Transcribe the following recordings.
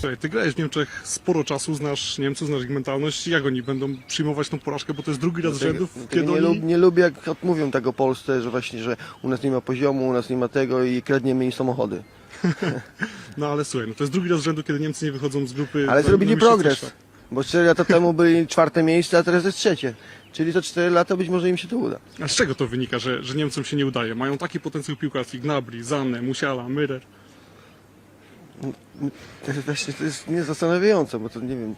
Słuchaj, ty grałeś w Niemczech sporo czasu, znasz Niemców, znasz ich mentalność. Jak oni będą przyjmować tą porażkę, bo to jest drugi raz z rzędu, Tego kiedy nie, oni... lub, nie lubię, jak odmówią tego Polsce, że właśnie, że u nas nie ma poziomu, u nas nie ma tego i kradniemy im samochody. No ale słuchaj, no to jest drugi raz z rzędu, kiedy Niemcy nie wychodzą z grupy... Ale do- zrobili do progres, bo 4 lata temu byli czwarte miejsce, a teraz jest trzecie. Czyli za 4 lata być może im się to uda. A z czego to wynika, że, że Niemcom się nie udaje? Mają taki potencjał piłkarski, Gnabry, Zanne, Musiala, Müller. To jest właśnie to jest niezastanawiające, bo to nie wiem,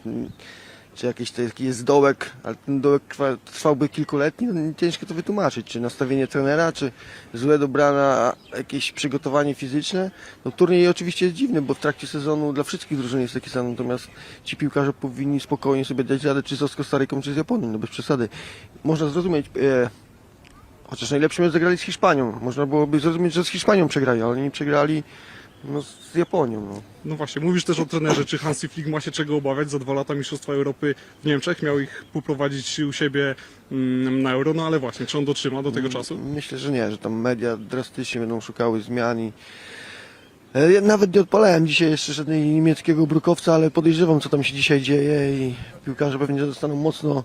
czy jakiś taki jest dołek, ale ten dołek trwa, trwałby kilkuletni, no ciężko to wytłumaczyć, czy nastawienie trenera, czy złe dobrana jakieś przygotowanie fizyczne. No turniej oczywiście jest dziwny, bo w trakcie sezonu dla wszystkich drużyn jest taki sam, natomiast ci piłkarze powinni spokojnie sobie dać radę, czy z Kostaryką, czy z Japonią, no bez przesady. Można zrozumieć, e, chociaż najlepszy mecz zagrali z Hiszpanią, można byłoby zrozumieć, że z Hiszpanią przegrali, ale oni przegrali no, z Japonią. No. No właśnie, mówisz też o trenerze, czy Hansi Flick ma się czego obawiać? Za dwa lata Mistrzostwa Europy w Niemczech miał ich poprowadzić u siebie mm, na Euro, no ale właśnie, czy on dotrzyma do tego czasu? Myślę, że nie, że tam media drastycznie będą szukały zmian i E, ja nawet nie odpalałem dzisiaj jeszcze żadnego niemieckiego brukowca, ale podejrzewam, co tam się dzisiaj dzieje i piłkarze pewnie zostaną mocno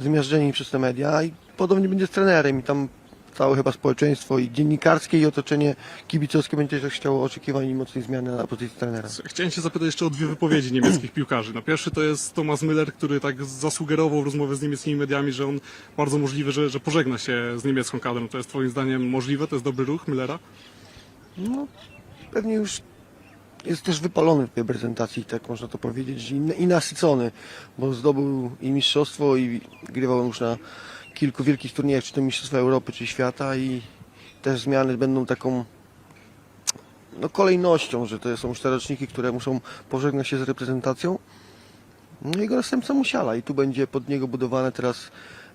zmiażdżeni przez te media i podobnie będzie z trenerem i tam całe chyba społeczeństwo i dziennikarskie i otoczenie kibicowskie będzie też chciało oczekiwań i mocnej zmiany na pozycji trenera. Chciałem się zapytać jeszcze o dwie wypowiedzi niemieckich piłkarzy. No pierwszy to jest Thomas Müller, który tak zasugerował w rozmowie z niemieckimi mediami, że on bardzo możliwe, że, że pożegna się z niemiecką kadrą. To jest twoim zdaniem możliwe? To jest dobry ruch Müllera? No, pewnie już jest też wypalony w tej prezentacji, tak można to powiedzieć, i, i nasycony, bo zdobył i mistrzostwo i grywał już na kilku wielkich turniejach, czy to Mistrzostwa Europy, czy świata i też zmiany będą taką no, kolejnością, że to są czteroczniki, które muszą pożegnać się z reprezentacją. No i jego następca musiala i tu będzie pod niego budowane teraz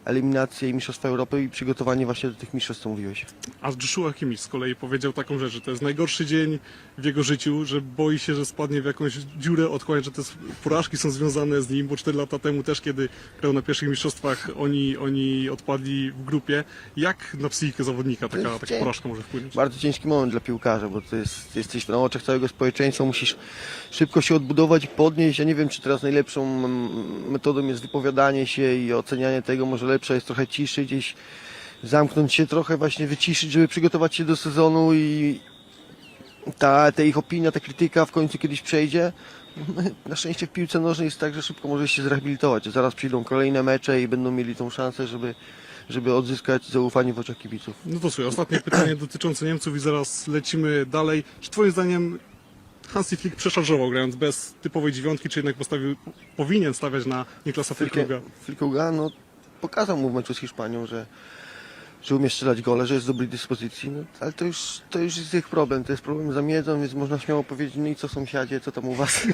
eliminacje i Mistrzostwa Europy i przygotowanie właśnie do tych mistrzostw, co mówiłeś. A Joshua Kimmich z kolei powiedział taką rzecz, że to jest najgorszy dzień w jego życiu, że boi się, że spadnie w jakąś dziurę, odkłania, że te porażki są związane z nim, bo 4 lata temu też, kiedy grał na pierwszych mistrzostwach, oni, oni odpadli w grupie. Jak na psychikę zawodnika taka, taka porażka może wpłynąć? Bardzo ciężki moment dla piłkarza, bo to jest, jesteś na oczach całego społeczeństwa, musisz szybko się odbudować i podnieść. Ja nie wiem, czy teraz najlepszą metodą jest wypowiadanie się i ocenianie tego, może lepsza jest trochę ciszy, gdzieś zamknąć się trochę, właśnie wyciszyć, żeby przygotować się do sezonu i ta, ta ich opinia, ta krytyka w końcu kiedyś przejdzie. Na szczęście w piłce nożnej jest tak, że szybko możesz się zrehabilitować. Zaraz przyjdą kolejne mecze i będą mieli tą szansę, żeby, żeby odzyskać zaufanie w oczach kibiców. No to słuchaj, ostatnie pytanie dotyczące Niemców i zaraz lecimy dalej. Czy twoim zdaniem Hansi Flick przeszarżował grając bez typowej dziewiątki, czy jednak postawił, powinien stawiać na Niklasa Füllkruga? Filkuga, no pokazał mu w meczu z Hiszpanią, że, że umie strzelać gole, że jest w dobrej dyspozycji, no, ale to już, to już jest ich problem, to jest problem za miedzą, więc można śmiało powiedzieć, no i co sąsiadzie, co tam u was?